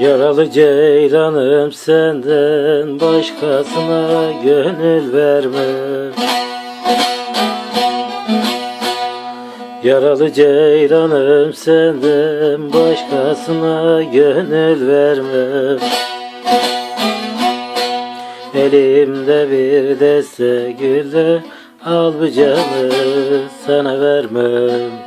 Yaralı ceylanım senden başkasına gönül verme Yaralı ceylanım senden başkasına gönül verme Elimde bir deste gülle al bu canı sana vermem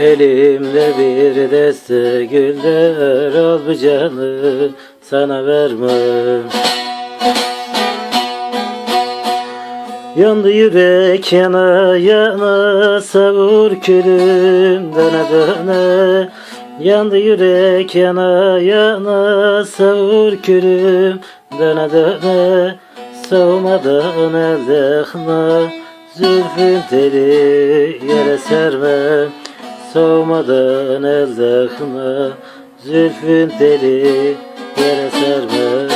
Elimde bir deste güller al bu canı sana vermem. Yandı yürek yana yana savur külüm döne döne. Yandı yürek yana yana savur külüm döne döne. Soğumadan elde kına zülfün teli yere serme Soğumadan elde kına zülfün teli yere serme.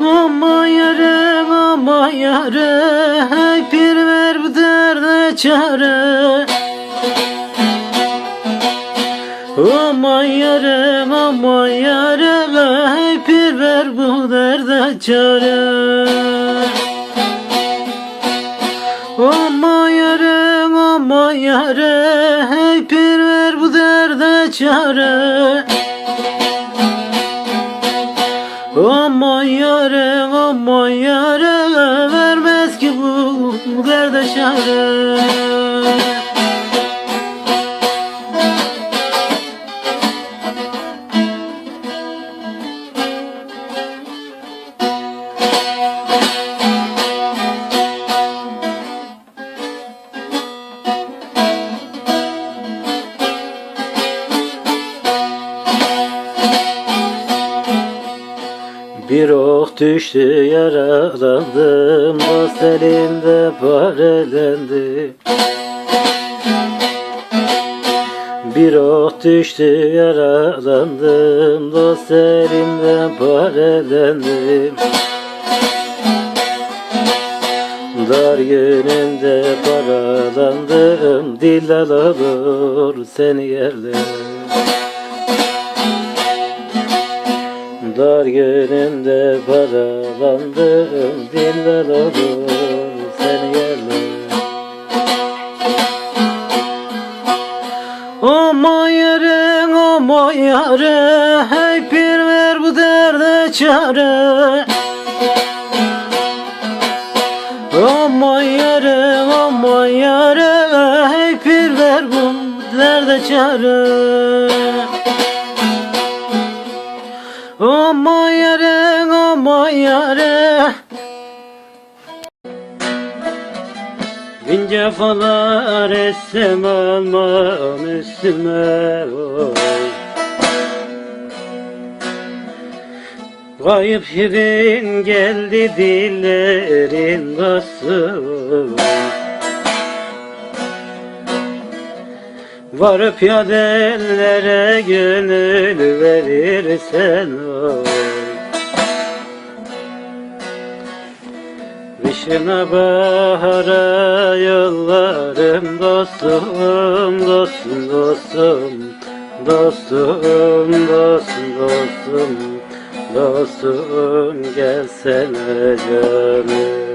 Ama yarım ama yarım Hey pir ver bu derde çare. Ama yarım ama yarım Hey pir ver bu derde çare çare Aman yare aman yare vermez ki bu derde çare düştü yaralandım. Dost elimde parelendi. Bir ok düştü yaralandım. Dost elimde parelendim Dar günümde paralandım. Dillal olur seni yerler Dar günümde paralandım Diller olur seni yerler. Aman yarın aman yarın Hey pir ver bu derde çare. Aman yarın aman yarın Hey pir ver bu derde çare Aman yare, aman yare Bin cefalar etsem almam üstüme. Kayıp şirin geldi dillerin bası Varıp ya dellere gönül verirsen oy. Kışına bahara yollarım dostum, dostum, dostum Dostum, dostum, dostum, dostum Gelsene canım